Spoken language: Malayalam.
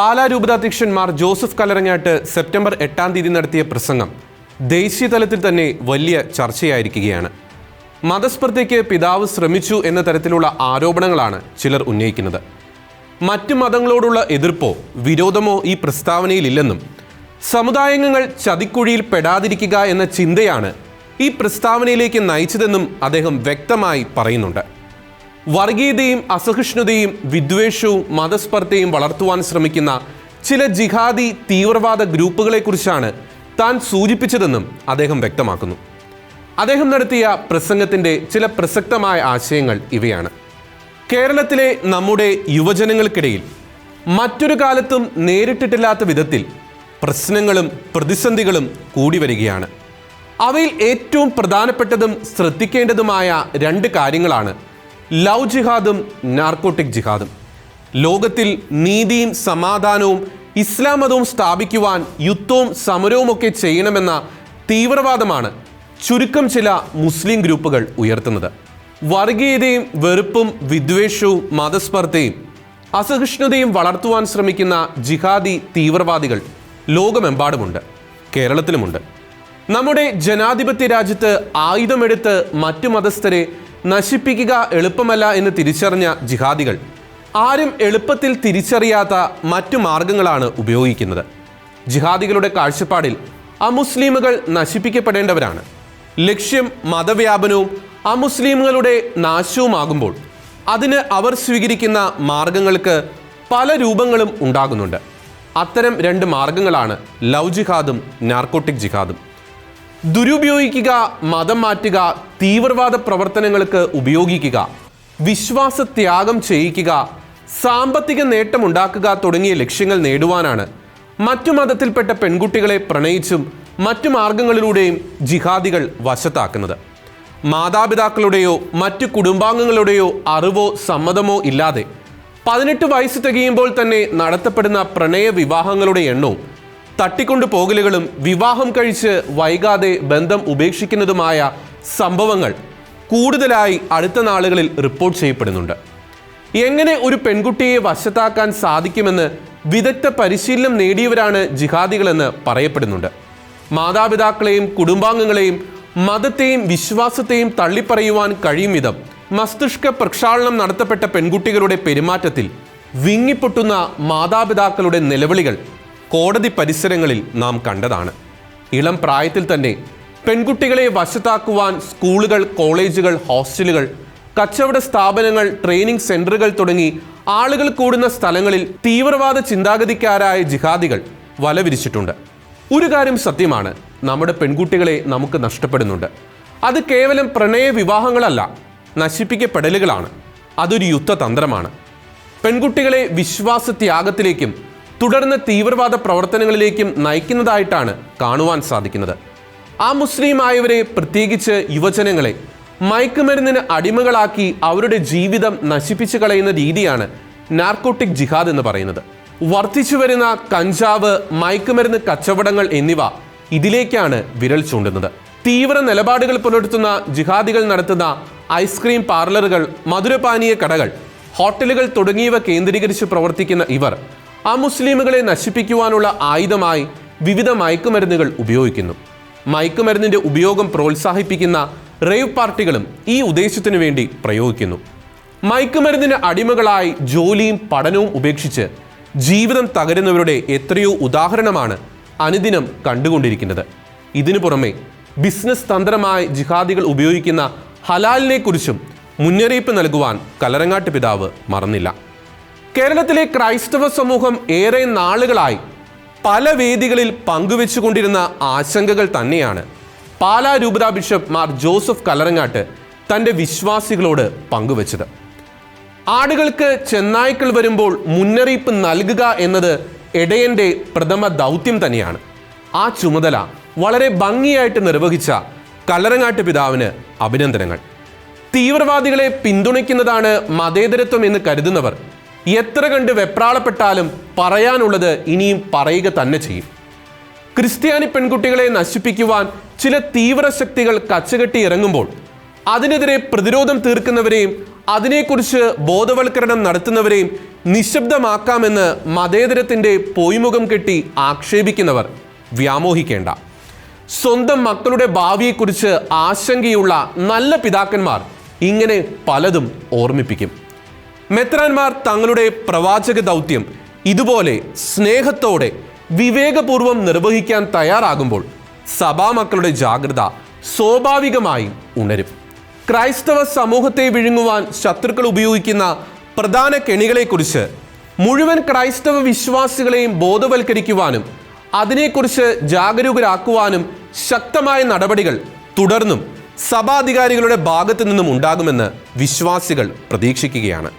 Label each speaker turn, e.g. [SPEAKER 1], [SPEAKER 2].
[SPEAKER 1] പാലാ രൂപതാധ്യക്ഷന്മാർ ജോസഫ് കലറങ്ങാട്ട് സെപ്റ്റംബർ എട്ടാം തീയതി നടത്തിയ പ്രസംഗം ദേശീയ തലത്തിൽ തന്നെ വലിയ ചർച്ചയായിരിക്കുകയാണ്. മതസ്പർദ്ധയ്ക്ക് പിതാവ് ശ്രമിച്ചു എന്ന തരത്തിലുള്ള ആരോപണങ്ങളാണ് ചിലർ ഉന്നയിക്കുന്നത്. മറ്റ് മതങ്ങളോടുള്ള എതിർപ്പോ വിരോധമോ ഈ പ്രസ്താവനയിലില്ലെന്നും സമുദായങ്ങൾ ചതിക്കുഴിയിൽ പെടാതിരിക്കുക എന്ന ചിന്തയാണ് ഈ പ്രസ്താവനയിലേക്ക് നയിച്ചതെന്നും അദ്ദേഹം വ്യക്തമായി പറയുന്നുണ്ട്. വർഗീയതയും അസഹിഷ്ണുതയും വിദ്വേഷവും മതസ്പർദ്ധയും വളർത്തുവാൻ ശ്രമിക്കുന്ന ചില ജിഹാദി തീവ്രവാദ ഗ്രൂപ്പുകളെക്കുറിച്ചാണ് താൻ സൂചിപ്പിച്ചതെന്നും അദ്ദേഹം വ്യക്തമാക്കുന്നു. അദ്ദേഹം നടത്തിയ പ്രസംഗത്തിന്റെ ചില പ്രസക്തമായ ആശയങ്ങൾ ഇവയാണ്. കേരളത്തിലെ നമ്മുടെ യുവജനങ്ങൾക്കിടയിൽ മറ്റൊരു കാലത്തും നേരിട്ടിട്ടില്ലാത്ത വിധത്തിൽ പ്രശ്നങ്ങളും പ്രതിസന്ധികളും കൂടി വരികയാണ്. അവയിൽ ഏറ്റവും പ്രധാനപ്പെട്ടതും ശ്രദ്ധിക്കേണ്ടതുമായ രണ്ട് കാര്യങ്ങളാണ് ലവ് ജിഹാദും നാർക്കോട്ടിക് ജിഹാദും. ലോകത്തിൽ നീതിയും സമാധാനവും ഇസ്ലാം മതവും സ്ഥാപിക്കുവാൻ യുദ്ധവും സമരവുമൊക്കെ ചെയ്യണമെന്ന തീവ്രവാദമാണ് ചുരുക്കം ചില മുസ്ലിം ഗ്രൂപ്പുകൾ ഉയർത്തുന്നത്. വർഗീയതയും വെറുപ്പും വിദ്വേഷവും മതസ്പർദ്ധയും അസഹിഷ്ണുതയും വളർത്തുവാൻ ശ്രമിക്കുന്ന ജിഹാദി തീവ്രവാദികൾ ലോകമെമ്പാടുമുണ്ട്. കേരളത്തിലുമുണ്ട്. നമ്മുടെ ജനാധിപത്യ രാജ്യത്ത് ആയുധമെടുത്ത് മറ്റു മതസ്ഥരെ നശിപ്പിക്കുക എളുപ്പമല്ല എന്ന് തിരിച്ചറിഞ്ഞ ജിഹാദികൾ ആരും എളുപ്പത്തിൽ തിരിച്ചറിയാത്ത മറ്റു മാർഗങ്ങളാണ് ഉപയോഗിക്കുന്നത്. ജിഹാദികളുടെ കാഴ്ചപ്പാടിൽ അമുസ്ലിമുകൾ നശിപ്പിക്കപ്പെടേണ്ടവരാണ്. ലക്ഷ്യം മതവ്യാപനവും അമുസ്ലിമുകളുടെ നാശവുമാകുമ്പോൾ അതിന് അവർ സ്വീകരിക്കുന്ന മാർഗങ്ങൾക്ക് പല രൂപങ്ങളും ഉണ്ടാകുന്നുണ്ട്. അത്തരം രണ്ട് മാർഗങ്ങളാണ് ലവ് ജിഹാദും നാർക്കോട്ടിക് ജിഹാദും. ദുരുപയോഗിക്കുക മതം മാറ്റുക തീവ്രവാദ പ്രവർത്തനങ്ങൾക്ക് ഉപയോഗിക്കുക വിശ്വാസത്യാഗം ചെയ്യിക്കുക സാമ്പത്തിക നേട്ടമുണ്ടാക്കുക തുടങ്ങിയ ലക്ഷ്യങ്ങൾ നേടുവാനാണ് മറ്റു മതത്തിൽപ്പെട്ട പെൺകുട്ടികളെ പ്രണയിച്ചും മറ്റു മാർഗങ്ങളിലൂടെയും ജിഹാദികൾ വശത്താക്കുന്നത്. മാതാപിതാക്കളുടെയോ മറ്റു കുടുംബാംഗങ്ങളുടെയോ അറിവോ സമ്മതമോ ഇല്ലാതെ പതിനെട്ട് വയസ്സ് തികയുമ്പോൾ തന്നെ നടത്തപ്പെടുന്ന പ്രണയ വിവാഹങ്ങളുടെ എണ്ണവും തട്ടിക്കൊണ്ടു പോകലുകളും വിവാഹം കഴിച്ച് വൈകാതെ ബന്ധം ഉപേക്ഷിക്കുന്നതുമായ സംഭവങ്ങൾ കൂടുതലായി അടുത്ത നാളുകളിൽ റിപ്പോർട്ട് ചെയ്യപ്പെടുന്നുണ്ട്. എങ്ങനെ ഒരു പെൺകുട്ടിയെ വശത്താക്കാൻ സാധിക്കുമെന്ന് വിദഗ്ധ പരിശീലനം നേടിയവരാണ് ജിഹാദികളെന്ന് പറയപ്പെടുന്നുണ്ട്. മാതാപിതാക്കളെയും കുടുംബാംഗങ്ങളെയും മതത്തെയും വിശ്വാസത്തെയും തള്ളിപ്പറയുവാൻ കഴിയും വിധം മസ്തിഷ്ക പ്രക്ഷാളനം നടത്തപ്പെട്ട പെൺകുട്ടികളുടെ പെരുമാറ്റത്തിൽ വിങ്ങിപ്പൊട്ടുന്ന മാതാപിതാക്കളുടെ നിലവിളികൾ കോടതി പരിസരങ്ങളിൽ നാം കണ്ടതാണ്. ഇളം പ്രായത്തിൽ തന്നെ പെൺകുട്ടികളെ വശത്താക്കുവാൻ സ്കൂളുകൾ കോളേജുകൾ ഹോസ്റ്റലുകൾ കച്ചവട സ്ഥാപനങ്ങൾ ട്രെയിനിങ് സെന്ററുകൾ തുടങ്ങി ആളുകൾ കൂടുന്ന സ്ഥലങ്ങളിൽ തീവ്രവാദ ചിന്താഗതിക്കാരായ ജിഹാദികൾ വലവിരിച്ചിട്ടുണ്ട്. ഒരു കാര്യം സത്യമാണ് നമ്മുടെ പെൺകുട്ടികളെ നമുക്ക് നഷ്ടപ്പെടുന്നുണ്ട്. അത് കേവലം പ്രണയ വിവാഹങ്ങളല്ല നശിപ്പിക്കപ്പെടലുകളാണ്. അതൊരു യുദ്ധതന്ത്രമാണ്. പെൺകുട്ടികളെ വിശ്വാസത്യാഗത്തിലേക്കും തുടർന്ന് തീവ്രവാദ പ്രവർത്തനങ്ങളിലേക്കും നയിക്കുന്നതായിട്ടാണ് കാണുവാൻ സാധിക്കുന്നത്. ആ മുസ്ലിം ആയവരെ പ്രത്യേകിച്ച് യുവജനങ്ങളെ മയക്കുമരുന്നിന് അടിമകളാക്കി അവരുടെ ജീവിതം നശിപ്പിച്ചു കളയുന്ന രീതിയാണ് നാർക്കോട്ടിക് ജിഹാദ് എന്ന് പറയുന്നത്. വർദ്ധിച്ചു വരുന്ന കഞ്ചാവ് മയക്കുമരുന്ന് കച്ചവടങ്ങൾ എന്നിവ ഇതിലേക്കാണ് വിരൽ ചൂണ്ടുന്നത്. തീവ്ര നിലപാടുകൾ പുലർത്തുന്ന ജിഹാദികൾ നടത്തുന്ന ഐസ്ക്രീം പാർലറുകൾ മധുരപാനീയ കടകൾ ഹോട്ടലുകൾ തുടങ്ങിയവ കേന്ദ്രീകരിച്ച് പ്രവർത്തിക്കുന്ന ഇവർ ആ മുസ്ലിമുകളെ നശിപ്പിക്കുവാനുള്ള ആയുധമായി വിവിധ മയക്കുമരുന്നുകൾ ഉപയോഗിക്കുന്നു. മയക്കുമരുന്നിന്റെ ഉപയോഗം പ്രോത്സാഹിപ്പിക്കുന്ന റേവ് പാർട്ടികളും ഈ ഉദ്ദേശത്തിനു വേണ്ടി പ്രയോഗിക്കുന്നു. മയക്കുമരുന്നിന് അടിമകളായി ജോലിയും പഠനവും ഉപേക്ഷിച്ച് ജീവിതം തകരുന്നവരുടെ എത്രയോ ഉദാഹരണമാണ് അനുദിനം കണ്ടുകൊണ്ടിരിക്കുന്നത്. ഇതിനു പുറമെ ബിസിനസ് തന്ത്രമായി ജിഹാദികൾ ഉപയോഗിക്കുന്ന ഹലാലിനെക്കുറിച്ചും മുന്നറിയിപ്പ് നൽകുവാൻ കലരങ്ങാട്ട് പിതാവ് മറന്നില്ല. കേരളത്തിലെ ക്രൈസ്തവ സമൂഹം ഏറെ നാളുകളായി പല വേദികളിൽ പങ്കുവെച്ചുകൊണ്ടിരുന്ന ആശങ്കകൾ തന്നെയാണ്. പാലാ രൂപതാ ബിഷപ്പ് മാർ ജോസഫ് കലറങ്ങാട്ട് തന്റെ വിശ്വാസികളോട് പങ്കുവച്ചത്. ആടുകൾക്ക് ചെന്നായ്ക്കൾ വരുമ്പോൾ മുന്നറിയിപ്പ് നൽകുക എന്നത് എടയന്റെ പ്രഥമ ദൗത്യം തന്നെയാണ്. ആ ചുമതല വളരെ ഭംഗിയായിട്ട് നിർവഹിച്ച കല്ലറങ്ങാട്ട് പിതാവിന് അഭിനന്ദനങ്ങൾ. തീവ്രവാദികളെ പിന്തുണയ്ക്കുന്നതാണ് മതേതരത്വം എന്ന് കരുതുന്നവർ എത്ര കണ്ട് വെപ്രാളപ്പെട്ടാലും പറയാനുള്ളത് ഇനിയും പറയുക തന്നെ ചെയ്യും. ക്രിസ്ത്യാനി പെൺകുട്ടികളെ നശിപ്പിക്കുവാൻ ചില തീവ്രശക്തികൾ കച്ചകെട്ടി ഇറങ്ങുമ്പോൾ അതിനെതിരെ പ്രതിരോധം തീർക്കുന്നവരെയും അതിനെക്കുറിച്ച് ബോധവൽക്കരണം നടത്തുന്നവരെയും നിശബ്ദമാക്കാമെന്ന് മതേതരത്തിന്റെ പൊയ്മുഖം കെട്ടി ആക്ഷേപിക്കുന്നവർ വ്യാമോഹിക്കേണ്ട. സ്വന്തം മക്കളുടെ ഭാവിയെക്കുറിച്ച് ആശങ്കയുള്ള നല്ല പിതാക്കന്മാർ ഇങ്ങനെ പലതും ഓർമ്മിപ്പിക്കും. മെത്രാന്മാർ തങ്ങളുടെ പ്രവാചക ദൗത്യം ഇതുപോലെ സ്നേഹത്തോടെ വിവേകപൂർവം നിർവഹിക്കാൻ തയ്യാറാകുമ്പോൾ സഭാമക്കളുടെ ജാഗ്രത സ്വാഭാവികമായും ഉണരും. ക്രൈസ്തവ സമൂഹത്തെ വിഴുങ്ങുവാൻ ശത്രുക്കൾ ഉപയോഗിക്കുന്ന പ്രധാന കെണികളെക്കുറിച്ച് മുഴുവൻ ക്രൈസ്തവ വിശ്വാസികളെയും ബോധവൽക്കരിക്കുവാനും അതിനെക്കുറിച്ച് ജാഗരൂകരാക്കുവാനും ശക്തമായ നടപടികൾ തുടർന്നും സഭാധികാരികളുടെ ഭാഗത്തു നിന്നും ഉണ്ടാകുമെന്ന് വിശ്വാസികൾ പ്രതീക്ഷിക്കുകയാണ്.